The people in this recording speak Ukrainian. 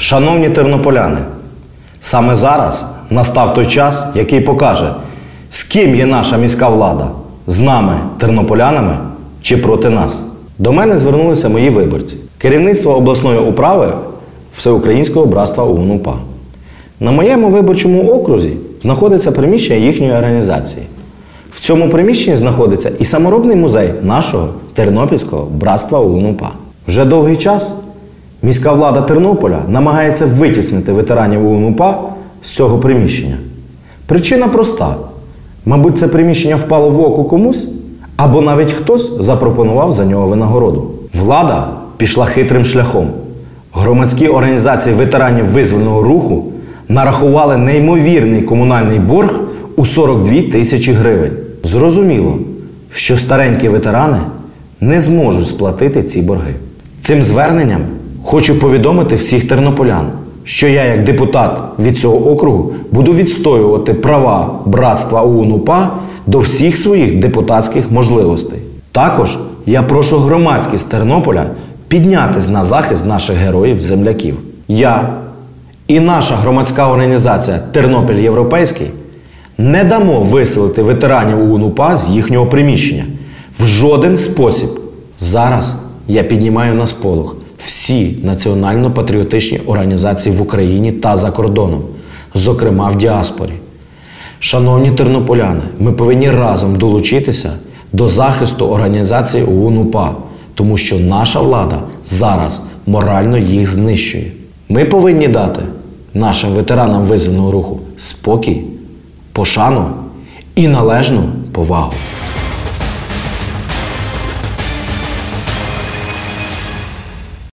Шановні тернополяни, саме зараз настав той час, який покаже, з ким є наша міська влада, з нами, тернополянами чи проти нас. До мене звернулися мої виборці, керівництво обласної управи Всеукраїнського братства УНУПА. На моєму виборчому окрузі знаходиться приміщення їхньої організації. В цьому приміщенні знаходиться і саморобний музей нашого Тернопільського братства УНУПА. Вже довгий час міська влада Тернополя намагається витіснити ветеранів УНУПА з цього приміщення. Причина проста: мабуть, це приміщення впало в око комусь, або навіть хтось запропонував за нього винагороду. Влада пішла хитрим шляхом. Громадські організації ветеранів визвольного руху нарахували неймовірний комунальний борг у 42 тисячі гривень. Зрозуміло, що старенькі ветерани не зможуть сплатити ці борги. Цим зверненням хочу повідомити всіх тернополян, що я, як депутат від цього округу, буду відстоювати права братства УНУПА до всіх своїх депутатських можливостей. Також я прошу громадськість Тернополя піднятись на захист наших героїв-земляків. Я і наша громадська організація Тернопіль Європейський не дамо виселити ветеранів УНУПА з їхнього приміщення в жоден спосіб. Зараз я піднімаю на сполох всі національно-патріотичні організації в Україні та за кордоном, зокрема в діаспорі. Шановні тернополяни, ми повинні разом долучитися до захисту організації ОУН-УПА, тому що наша влада зараз морально їх знищує. Ми повинні дати нашим ветеранам визвольного руху спокій, пошану і належну повагу.